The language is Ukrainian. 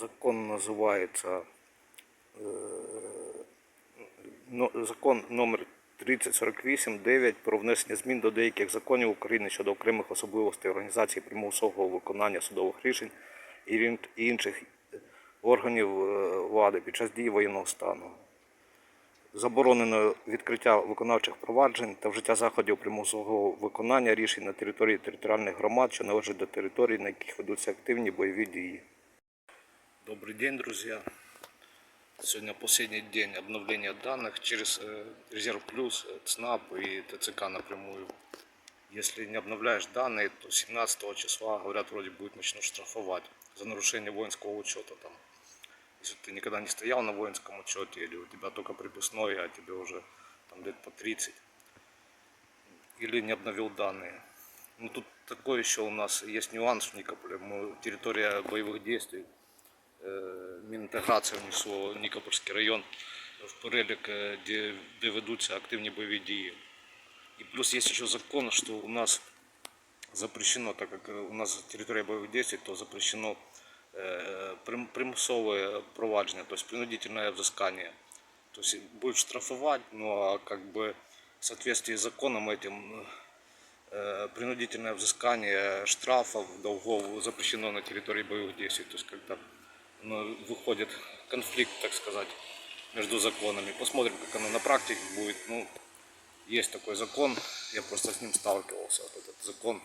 Закон називається е, закон номер 3048 9 про внесення змін до деяких законів України щодо окремих особливостей організації примусового виконання судових рішень і інших органів е, влади під час дії воєнного стану. Заборонено відкриття виконавчих проваджень та вжиття заходів примусового виконання рішень на території територіальних громад, що належать до територій, на яких ведуться активні бойові дії. Добрый день, друзья. Сегодня последний день обновления данных через э, Резерв Плюс, э, ЦНАП и ТЦК напрямую. Если не обновляешь данные, то 17 числа, говорят, вроде будет начнут штрафовать за нарушение воинского учета. Там. Если ты никогда не стоял на воинском учете или у тебя только приписной, а тебе уже там, лет по 30, или не обновил данные. Ну тут такой еще у нас есть нюанс в Никополе. Мы, территория боевых действий, е, Мінінтеграція внесло Нікопольський район в перелік, е, де, де ведуться активні бойові дії. І плюс є ще закон, що у нас запрещено, так як е, у нас територія бойових дій, то запрещено е, прим- примусове провадження, тобто принудительне взыскание. То есть будут штрафовать, ну а как бы в соответствии с законом этим э, принудительное взыскание штрафов, долгов запрещено на территории боевых действий. То есть когда ну, выходит конфликт, так сказать, между законами. Посмотрим, как оно на практике будет. Ну, есть такой закон, я просто с ним сталкивался. Вот этот закон